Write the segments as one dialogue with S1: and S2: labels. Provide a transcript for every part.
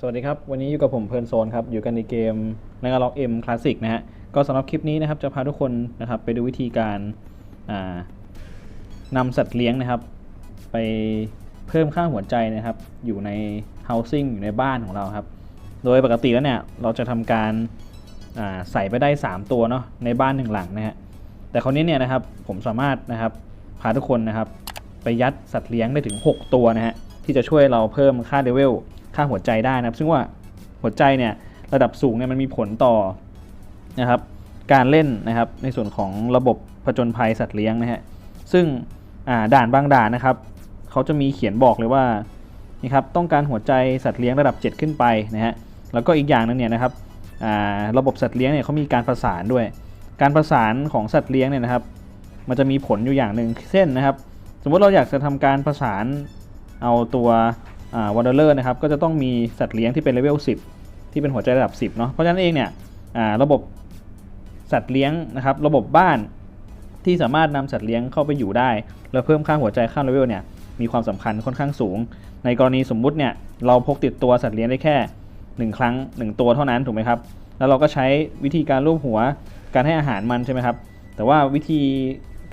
S1: สวัสดีครับ วันนี้อยู่กับผมเพลินโซนครับ อยู่กันในเกมในกล็อกเอ็มคลาสสิกนะฮะ ก็สำหรับคลิปนี้นะครับ จะพาทุกคนนะครับไปดูวิธีการนำสัตว์เลี้ยงนะครับ ไปเพิ่มค่าหัวใจนะครับ อยู่ใน housing อยู่ในบ้านของเราครับ โดยปกติแล้วเนี่ย เราจะทำการาใส่ไปได้ 3 ตัวเนาะในบ้านหนึ่งหลังนะฮะ แต่คราวนี้เนี่ยนะครับผมสามารถนะครับพาทุกคนนะครับ ไปยัดสัตว์เลี้ยงได้ถึง 6 ตัวนะฮะที่จะช่วยเราเพิ่มค่าเลเวล ค่าหัวใจได้นะครับ ซึ่งว่าหัวใจเนี่ยระดับสูงเนี่ยมันมีผลต่อนะครับการเล่นนะครับในส่วนของระบบผจญภัยสัตว์เลี้ยงนะฮะซึ่งด่านบางด่านนะครับเขาจะมีเขียนบอกเลยว่านี่ครับต้องการหัวใจสัตว์เลี้ยงระดับ 7 ขึ้นไปนะฮะแล้วก็อีกอย่างหนึงเนี่ยนะครับระบบสัตว์เลี้ยงเนี่ยเขามีการประสานด้วย การประสานของสัตว์เลี้ยงเนี่ยนะครับ มันจะมีผลอยู่อย่างหนึ่งเช่นนะครับ สมมติเราอยากจะทำการประสานเอาตัว วันเดอร์นะครับก็จะต้องมีสัตว์เลี้ยงที่เป็นเลเวล 10 ที่เป็นหัวใจระดับ 10เนาะเพราะฉะนั้นเองเนี่ยระบบสัตว์เลี้ยงนะครับระบบบ้านที่สามารถนำสัตว์เลี้ยงเข้าไปอยู่ได้ แล้วเพิ่มค่าหัวใจค่าเลเวลเนี่ยมีความสำคัญค่อนข้างสูง ในกรณีสมมุติเนี่ยเราพกติดตัวสัตว์เลี้ยงได้แค่ 1 ครั้ง 1 ตัวเท่านั้นถูกไหมครับแล้วเราก็ใช้วิธีการรูปหัวการให้อาหารมันใช่ไหมครับแต่ว่าวิธี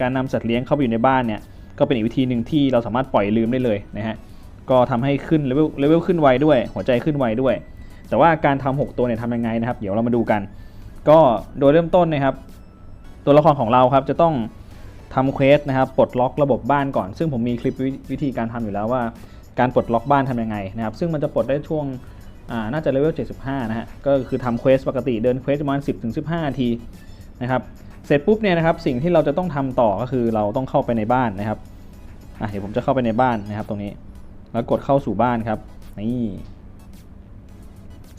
S1: การนำสัตว์เลี้ยงเข้าไปอยู่ในบ้านเนี่ยก็เป็นอีกวิธีหนึ่งที่เราสามารถปล่อยลืมได้เลยนะฮะ ก็ทำให้ขึ้นเลเวลเลเวลขึ้นไวด้วย หัวใจขึ้นไวด้วย แต่ว่าการทำ6ตัวเนี่ยทำยังไงนะครับ เดี๋ยวเรามาดูกัน ก็โดยเริ่มต้นนะครับ ตัวละครของเราครับจะต้องทำเควสนะครับปลดล็อกระบบบ้านก่อน ซึ่งผมมีคลิปวิธีการทำอยู่แล้วว่า การปลดล็อกบ้านทำยังไงนะครับ ซึ่งมันจะปลดได้ช่วงน่าจะเลเวล 75 นะฮะ ก็คือทำเควสปกติเดินเควสประมาณ 10-15นาทีนะครับ เสร็จปุ๊บเนี่ยนะครับสิ่งที่เราจะต้องทำต่อก็คือเราต้องเข้าไปในบ้านนะครับ เดี๋ยวผมจะเข้าไปในบ้านนะครับตรงนี้ แล้วกดเข้าสู่บ้านครับนี่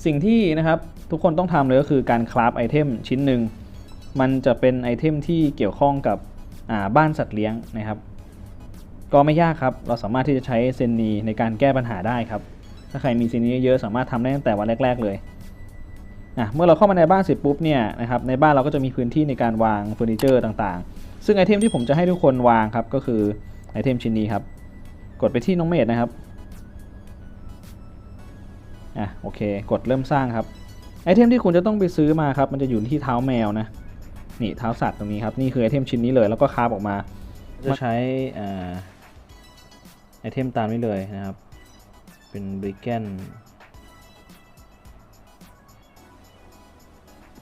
S1: สิ่งที่นะครับทุกคนต้องทำเลยก็คือการคราฟไอเทมชิ้นหนึ่งมันจะเป็นไอเทมที่เกี่ยวข้องกับบ้านสัตว์เลี้ยงนะครับ ก็ไม่ยากครับ เราสามารถที่จะใช้เซนนีในการแก้ปัญหาได้ครับ ถ้าใครมีเซนนีเยอะสามารถทำได้ตั้งแต่วันแรก ๆเลยอะเมื่อเราเข้ามาในบ้านเสร็จปุ๊บเนี่ยนะครับในบ้านเราก็จะมีพื้นที่ในการวางเฟอร์นิเจอร์ต่างๆ ซึ่งไอเทมที่ผมจะให้ทุกคนวางครับก็คือไอเทมชิ้นนี้ครับ กดไปที่น้องเมดนะครับ อะโอเค กดเริ่มสร้างครับ ไอเทมที่คุณจะต้องไปซื้อมาครับ มันจะอยู่ที่เท้าแมวนะ นี่เท้าสัตว์ตรงนี้ครับ นี่คือไอเทมชิ้นนี้เลย แล้วก็คาฟออกมา จะใช้อ่าไอเทมตามนี้เลยนะครับ เป็นบริกแกน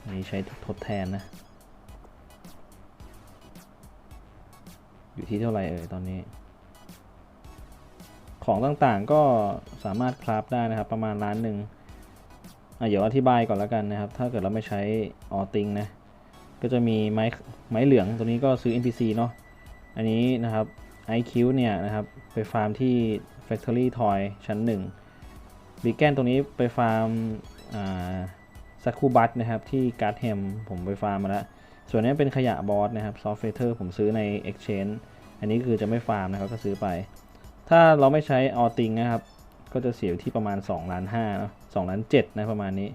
S1: นนี้ใช้ทดแทนนะ อยู่ที่เท่าไหร่เอ่ยตอนนี้ ของต่างๆ ก็สามารถคราฟได้นะครับ ประมาณล้านหนึ่งอะเดี๋ยวอธิบายก่อนแล้วกันนะครับ ถ้าเกิดเราไม่ใช้ออติงนะ ก็จะมีไม้ไม้เหลืองตัวนี้ก็ซื้อ NPC เนาะ อันนี้นะครับ IQ เนี่ยนะครับ ไปฟาร์มที่ Factory Toy ชั้น1บีแกนตัวนี้ไปฟาร์มอ่าสักคูบัตนะครับที่การ์ดแฮมผมไปฟาร์มมาแล้ว ส่วนนี้เป็นขยะบอสนะครับซอฟต์เฟอร์ผมซื้อใน Exchange อันนี้คือจะไม่ฟาร์มนะครับก็ซื้อไป ถ้าเราไม่ใช้ออติงนะครับ ก็จะเสียอยู่ที่ประมาณ2ล้าน5เนาะ2ล้าน7นะประมาณนี้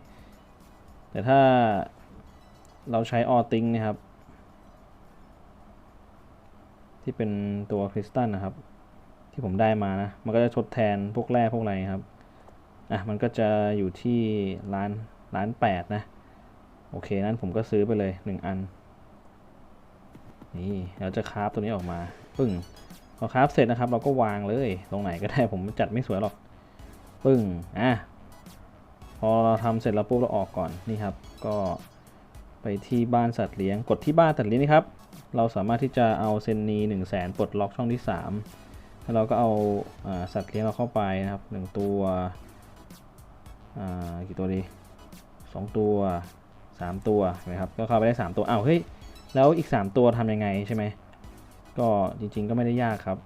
S1: แต่ถ้าเราใช้ออติงนะครับ ที่เป็นตัวคริสตัลนะครับ ที่ผมได้มานะ มันก็จะทดแทนพวกแร่พวกอะไรครับ อะ มันก็จะอยู่ที่ล้านล้านแปดนะ โอเค นั้นผมก็ซื้อไปเลย 1 อัน นี่เราจะคราฟตัวนี้ออกมา ปึ้ง พอคราฟเสร็จนะครับ เราก็วางเลยตรงไหนก็ได้ผมจัดไม่สวยหรอกปึ้งอะพอเราทำเสร็จแล้วปุ๊บเราออกก่อนนี่ครับ ก็ไปที่บ้านสัตว์เลี้ยงกดที่บ้านสัตว์เลี้ยงนี่ครับเราสามารถที่จะเอาเซนนี1 0 0 0 0แสนปลดล็อกช่องที่ 3 แล้วเราก็เอาอสัตว์เลี้ยงเราเข้าไปนะครับ 1 ตัวอ่ากี่ตัวดี 2 ตัว 3 ตัวนไหมครับก็เข้าไปได้ 3 ตัวอ้าวเฮ้ยแล้วอีก 3 ตัวทำยังไงใช่ไหม ก็จริงๆก็ไม่ได้ยากครับ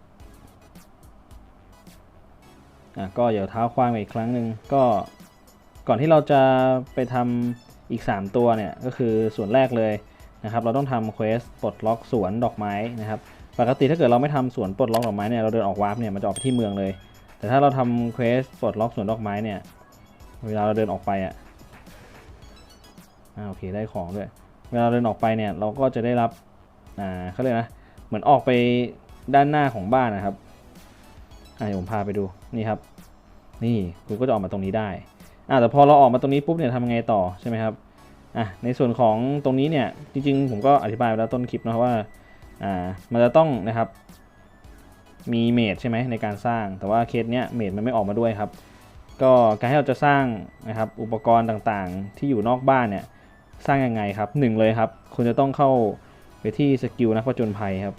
S1: อะก็เดี๋ยวเท้าความอีกครั้งหนึ่งก็ก่อนที่เราจะไปทำอีก 3 ตัวเนี่ยก็คือส่วนแรกเลยนะครับ เราต้องทำเควสปลดล็อกสวนดอกไม้นะครับปกติถ้าเกิดเราไม่ทำสวนปลดล็อกดอกไม้เนี่ยเราเดินออกวาร์ปเนี่ยมันจะออกไปที่เมืองเลย แต่ถ้าเราทำเควสปลดล็อกสวนดอกไม้เนี่ยเวลาเราเดินออกไปอะอ่าโอเคได้ของด้วย เวลาเดินออกไปเนี่ยเราก็จะได้รับอ่าเขาเรียกนะ เหมือนออกไปด้านหน้าของบ้านนะครับอ่าเดี๋ยวผมพาไปดูนี่ครับ นี่คุณก็จะออกมาตรงนี้ได้อ่าแต่พอเราออกมาตรงนี้ปุ๊บเนี่ยทำยังไงต่อใช่ไหมครับอะในส่วนของตรงนี้เนี่ยจริงๆ ผมก็อธิบายไปแล้วต้นคลิปนะครับว่าอ่ามันจะต้องนะครับมีเมดใช่ไหมในการสร้าง แต่ว่าเคสเนี้ยเมดมันไม่ออกมาด้วยครับ ก็การให้เราจะสร้างนะครับอุปกรณ์ต่างๆ ที่อยู่นอกบ้านเนี่ยสร้างยังไงครับหนึ่งเลยครับ คุณจะต้องเข้า ไปที่สกิลนักผจญภัยครับ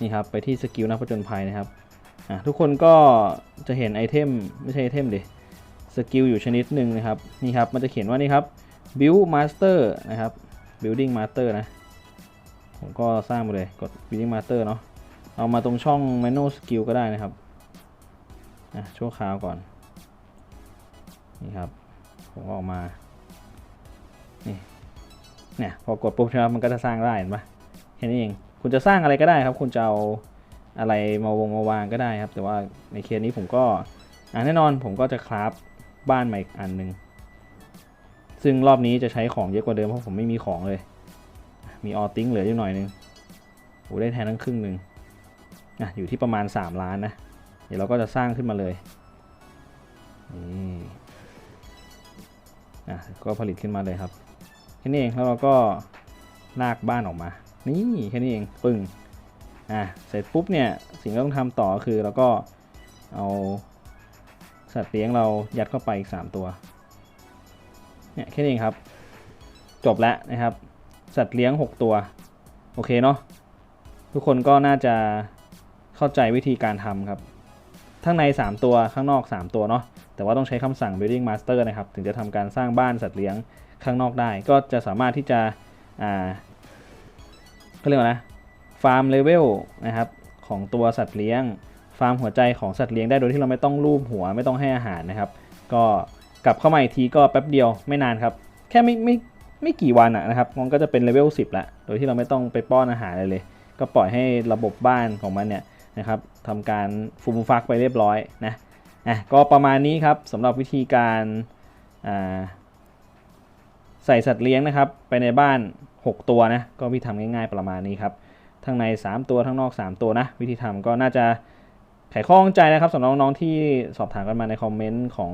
S1: นี่ครับไปที่สกิลนักผจญภัยนะครับอะทุกคนก็จะเห็นไอเทมไม่ใช่ไอเทมดิสกิลอยู่ชนิดหนึ่งนะครับนี่ครับมันจะเขียนว่านี่ครับ build master นะครับ building master นะผมก็สร้างไปเลยกด building master เนาะเอามาตรงช่อง menu skill ก็ได้นะครับอะชั่วคราวก่อนนี่ครับผมออกมานี่ เนี่ยพอกดปุ๊บใช่ไหมมันก็จะสร้างได้เห็นปะแค่นี้เองคุณจะสร้างอะไรก็ได้ครับ คุณจะเอาอะไรมาวงมาวางก็ได้ครับ แต่ว่าในเคสนี้ผมก็อะแน่นอนผมก็จะคราฟบ้านใหม่อีกอันหนึ่งซึ่งรอบนี้จะใช้ของเยอะกว่าเดิมเพราะผมไม่มีของเลย มีออติ้งเหลืออยู่หน่อยนึงโอ้ได้แทนทั้งครึ่งหนึ่งอะอยู่ที่ประมาณ 3 ล้านนะ เดี๋ยวเราก็จะสร้างขึ้นมาเลยนี่อะก็ผลิตขึ้นมาเลยครับ แค่นี้เองแล้วเราก็ลากบ้านออกมา นี่แค่นี้เองปึ้งอะเสร็จปุ๊บเนี่ยสิ่งที่ต้องทำต่อคือเราก็เอาสัตว์เลี้ยงเรายัดเข้าไปอีก 3 ตัวเนี่ยแค่นี้เองครับ จบแล้วนะครับ สัตว์เลี้ยง 6 ตัว โอเคเนาะทุกคนก็น่าจะเข้าใจวิธีการทำครับ ข้งใน 3 ตัวข้างนอก 3 ตัวเนาะแต่ว่าต้องใช้คำสั่ง building master นะครับ ถึงจะทำการสร้างบ้านสัตว์เลี้ยงข้างนอกได้ ก็จะสามารถที่จะอ่าก็เรียกว่านะฟาร์มเลเวลนะครับของตัวสัตว์เลี้ยง ฟาร์มหัวใจของสัตว์เลี้ยงได้โดยที่เราไม่ต้องลูบหัวไม่ต้องให้อาหารนะครับ ก็กลับเข้ามาอีกทีก็แป๊บเดียวไม่นานครับ แค่ไม่ไม่ไม่กี่วันอะนะครับมันก็จะเป็นเลเวล10ละโดยที่เราไม่ต้องไปป้อนอาหารเลยเลย ก็ปล่อยให้ระบบบ้านของมันเนี่ยนะครับ ทำการฟูมฟักไปเรียบร้อยนะอะก็ประมาณนี้ครับสำหรับวิธีการใส่สัตว์เลี้ยงนะครับ ไปในบ้าน 6 ตัวนะก็วิธีทำง่ายๆประมาณนี้ครับทั้งใน 3 ตัวทั้งนอก 3 ตัวนะ วิธีทำก็น่าจะไขข้อข้องใจนะครับสำหรับน้องๆที่สอบถามกันมาในคอมเมนต์ของ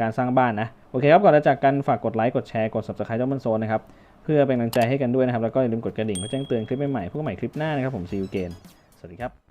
S1: การสร้างบ้านนะ โอเคครับก่อนจะจากกันฝากกดไลค์กดแชร์กด subscribe เจ้ามันโซนนะครับ เพื่อเป็นกำลังใจให้กันด้วยนะครับ แล้วก็อย่าลืมกดกระดิ่งเพื่อแจ้งเตือนคลิปใหม่ๆพวกใหม่คลิปหน้านะครับผมซีอูเกนสวัสดีครับ